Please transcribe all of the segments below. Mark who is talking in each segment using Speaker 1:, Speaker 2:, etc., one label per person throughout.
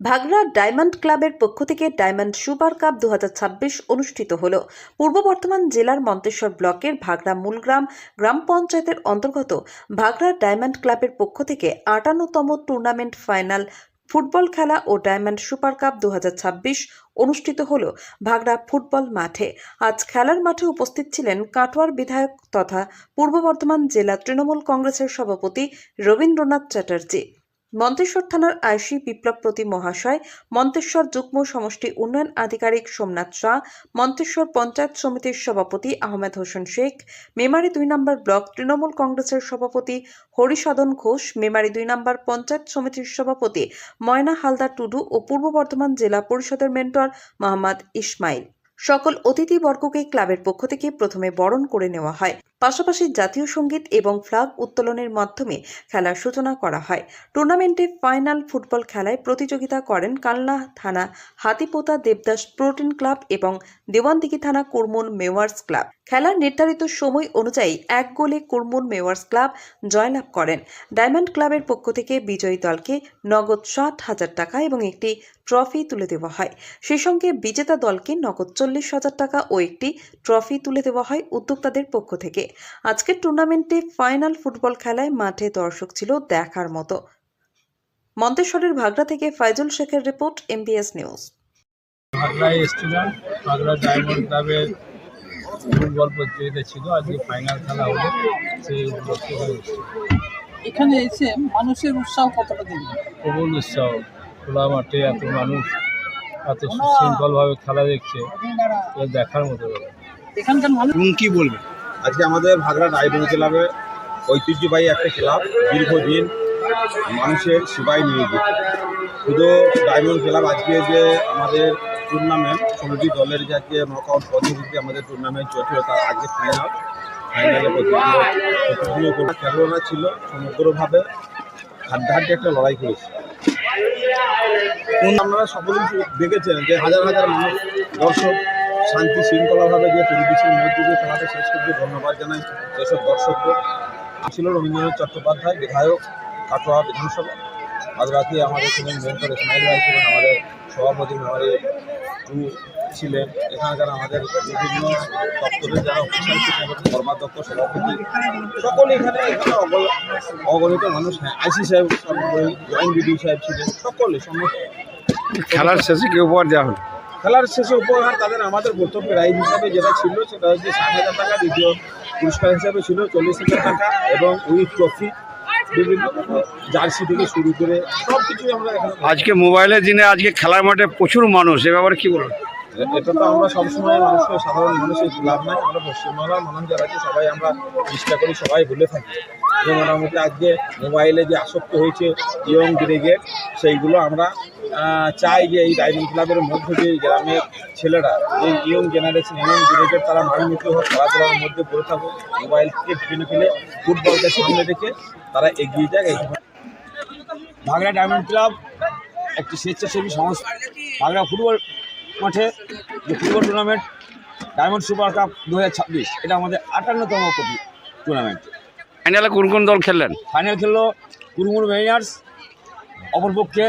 Speaker 1: Bhagra diamond ক্লাবের পক্ষ থেকে ডায়মন্ড সুপার কাপ দু হাজার ছাব্বিশ অনুষ্ঠিত হল। পূর্ব বর্ধমান জেলার মন্তেশ্বর ব্লকের ভাগড়া মূলগ্রাম গ্রাম পঞ্চায়েতের অন্তর্গত ভাগড়া ডায়মন্ড ক্লাবের পক্ষ থেকে আটান্নতম টুর্নামেন্ট ফাইনাল ফুটবল খেলা ও ডায়মন্ড সুপার কাপ দু হাজার ছাব্বিশ অনুষ্ঠিত হল ভাগড়া ফুটবল মাঠে। আজ খেলার মাঠে উপস্থিত ছিলেন কাটোয়ার বিধায়ক তথা পূর্ব বর্ধমান জেলা তৃণমূল কংগ্রেসের সভাপতি রবীন্দ্রনাথ চ্যাটার্জি। মন্তেশ্বর থানার আইসি বিপ্লব প্রতি মহাশয়, মন্তেশ্বর যুগ্ম সমষ্টি উন্নয়ন আধিকারিক সোমনাথ শাহ, মন্তেশ্বর পঞ্চায়েত সমিতির সভাপতি আহমেদ হোসেন শেখ, মেমারি দুই নম্বর ব্লক তৃণমূল কংগ্রেসের সভাপতি হরিসদন ঘোষ, মেমারি দুই নম্বর পঞ্চায়েত সমিতির সভাপতি ময়না হালদার টুডু ও পূর্ব বর্ধমান জেলা পরিষদের মেন্টর মোহাম্মদ ইসমাইল। সকল অতিথিবর্গকে ক্লাবের পক্ষ থেকে প্রথমে বরণ করে নেওয়া হয়। পাশাপাশি জাতীয় সংগীত এবং ফ্ল্যাগ উত্তোলনের মাধ্যমে খেলার সূচনা করা হয়। টুর্নামেন্টে ফাইনাল ফুটবল খেলায় প্রতিযোগিতা করেন কালনা থানা হাতিপোতা দেবদাস প্রোটিন ক্লাব এবং দেওয়ানদিঘি থানা কুরমুন মেওয়ার্স ক্লাব। খেলার নির্ধারিত সময় অনুযায়ী এক গোলে কুরমুন মেওয়ার্স ক্লাব জয়লাভ করেন। ডায়মন্ড ক্লাবের পক্ষ থেকে বিজয়ী দলকে নগদ ষাট হাজার টাকা এবং একটি ট্রফি তুলে দেওয়া হয়। সেই সঙ্গে বিজেতা দলকে নগদ চল্লিশ হাজার টাকা ও একটি ট্রফি তুলে দেওয়া হয় উদ্যোক্তাদের পক্ষ থেকে। আজকের টুর্নামেন্টে ফাইনাল ফুটবল খেলায় মাঠে দর্শক ছিল দেখার মতো। মন্তেশ্বরের ভাগড়া থেকে ফাইজুল শেখের রিপোর্ট, এমবিএস নিউজ।
Speaker 2: ভাগড়ায় এসেছিলাম। ভাগড়া ডায়মন্ড ক্লাবের ফুটবল প্রতিযোগিতা ছিল আজকে ফাইনাল খেলা হলো সেই উপলক্ষে এখানে
Speaker 3: এসে মানুষের উৎসাহ কতটা দেখবেন
Speaker 2: প্রবল উৎসাহ খোলা মাঠে এত মানুষ এত সুশৃঙ্খলভাবে খেলা দেখছে দেখার মতো
Speaker 3: এখানকার মানুষ
Speaker 4: কি বলবেন
Speaker 5: আজকে আমাদের ভাগড়া ডায়মন্ড ক্লাবে ঐতিহ্যবাহী একটা ক্লাব দীর্ঘদিন মানুষের সেবায় নিয়োজিত। শুধু ডায়মন্ড ক্লাব আজকে যে আমাদের টুর্নামেন্ট ষোলোটি দলের যে আজকে নকআউট পদ্ধতিতে আমাদের টুর্নামেন্ট চলছিল, তার আজকে ফাইনাল ফাইনালে প্রতিযোগিতা খেলোয়াড়রা ছিল সমগ্রভাবে হাড্ডাহাড্ডি একটা লড়াই করেছে। আপনারা সকলেই দেখেছেন যে হাজার হাজার মানুষ, দর্শক শান্তি শৃঙ্খলাভাবে যে পরিবেশের মধ্যে দিয়ে খেলাটা শেষ করতে ধন্যবাদ জানাই সেসব দর্শককে ছিল। রবীন্দ্রনাথ চট্টোপাধ্যায়, বিধায়ক, কাটোয়া বিধানসভা। আজ রাতে আমাদের ছিলেন মেন্টর ইসমাইল ভাই ছিলেন, আমাদের সভাপতি মেমারি টু ছিলেন। এখানকার আমাদের বিভিন্ন দপ্তরের যারা অফিসার ছিলেন কর্মাধ্যক্ষ সভাপতি সকলে এখানে এখানে অগণিত মানুষ হ্যাঁ আইসি সাহেব জয়েন্ট বিডিও সাহেব ছিলেন সকলে সমস্ত।
Speaker 4: খেলার শেষে কি উপহার দেওয়া হলো?
Speaker 5: খেলার শেষে উপহার তাদের আমাদের প্রথম প্রাইজ হিসাবে যেটা ছিল সেটা হচ্ছে ষাট হাজার টাকা দ্বিতীয় পুরস্কার হিসাবে ছিল চল্লিশ হাজার টাকা এবং উইথ ট্রফি বিভিন্ন জার্সি থেকে শুরু করে সব কিছুই আমরা
Speaker 4: আজকে মোবাইলের দিনে আজকে খেলার মাঠে প্রচুর মানুষ এ ব্যাপারে কি বলুন
Speaker 5: এটা তো আমরা সবসময় মানুষকে সাধারণ মানুষের লাভ নাই আমরা পশ্চিমবাংলার মানুষ যারা আছে সবাই আমরা চেষ্টা করি সবাই ভুলে থাকি। যে মোটামুটি আজকে মোবাইলে যে আসক্ত হয়েছে ইয়ং ব্রিগেড সেইগুলো আমরা চাই যে এই ডাইনিং ক্লাবের মধ্যে যে এই গ্রামের ছেলেরা যে ইয়ং জেনারেশন ইয়ং ব্রিগেড তারা মানমুখী হোক খেলাধুলার মধ্যে পড়ে থাকুক মোবাইল মোবাইলকে ফেলে ফেলে ফুটবলকে সামনে রেখে তারা এগিয়ে যায় এই
Speaker 6: ভাগড়া ডায়মন্ড ক্লাব একটি স্বেচ্ছাসেবী সংস্থা। ভাগড়া ফুটবল মাঠে যে football tournament diamond super cup দু হাজার ছাব্বিশ এটা আমাদের আটান্নতম প্রতি টুর্নামেন্ট
Speaker 4: ফাইনালে কোন কোন দল খেললেন?
Speaker 6: ফাইনাল খেললো কুরমুর মেরিনার্স অপরপক্ষে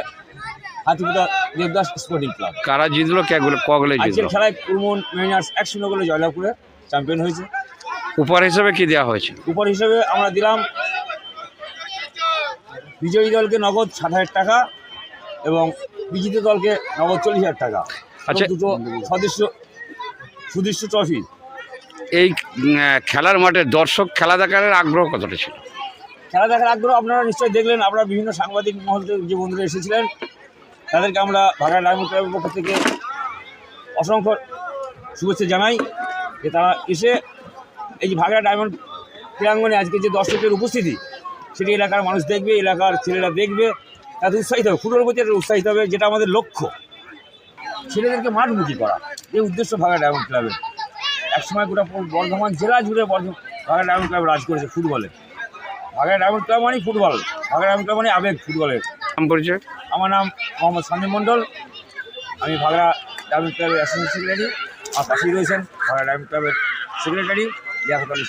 Speaker 6: হাতিপুতা দেবদাস স্পোর্টিং ক্লাব।
Speaker 4: কারা জিতলো কে গোলে ক গোলে
Speaker 6: আজকের
Speaker 4: জিতলো?
Speaker 6: খেলায় কুরমুর মেরিনার্স এক শূন্য গোলে জয়লাভ করে চ্যাম্পিয়ন হয়েছে।
Speaker 4: উপহার হিসেবে কি দেওয়া হয়েছে?
Speaker 6: উপর হিসেবে আমরা দিলাম বিজয়ী দলকে নগদ ষাট হাজার টাকা এবং বিজিত দলকে নগদ চল্লিশ হাজার টাকা।
Speaker 4: আচ্ছা।
Speaker 6: দুটো সদস্য সুদৃশ্য ট্রফি।
Speaker 4: এই খেলার মাঠে দর্শক খেলা দেখার আগ্রহ কতটা ছিল?
Speaker 6: খেলা দেখার আগ্রহ আপনারা নিশ্চয়ই দেখলেন। আপনারা বিভিন্ন সাংবাদিক মহল থেকে যে বন্ধুরা এসেছিলেন তাদেরকে আমরা ভাগা ডায়মন্ড ক্লাবের পক্ষ থেকে অসংখ্য শুভেচ্ছা জানাই যে তারা এসে এই যে ভাগড়া ডায়মন্ড ক্রীড়াঙ্গনে আজকে যে দর্শকের উপস্থিতি, সেটি এলাকার মানুষ দেখবে, এলাকার ছেলেরা দেখবে, তাদের উৎসাহিত হবে, ফুটবল প্রতি উৎসাহিত হবে, যেটা আমাদের লক্ষ্য। ছেলেদেরকে মাঠমুখী করা, এই উদ্দেশ্য ভাগা ডায়মন্ড ক্লাবের একসময় গোটা বর্ধমান জেলা জুড়ে ভাগা ডায়মন্ড ক্লাব রাজ করেছে ফুটবলে। ভাগা ডায়মন্ড ক্লাব মানেই ফুটবল ভাগা ডায়মন্ড ক্লাব মানে আবেগ ফুটবলের।
Speaker 4: নাম পরিচয়?
Speaker 6: আমার নাম মোহাম্মদ সামিম মণ্ডল। আমি ভাগড়া ডায়মন্ড ক্লাবের অ্যাসিস্ট্যান্ট সেক্রেটারি আর পাশেই রয়েছেন ভাগড়া ডায়মন্ড ক্লাবের সেক্রেটারি লিয়াকত আলী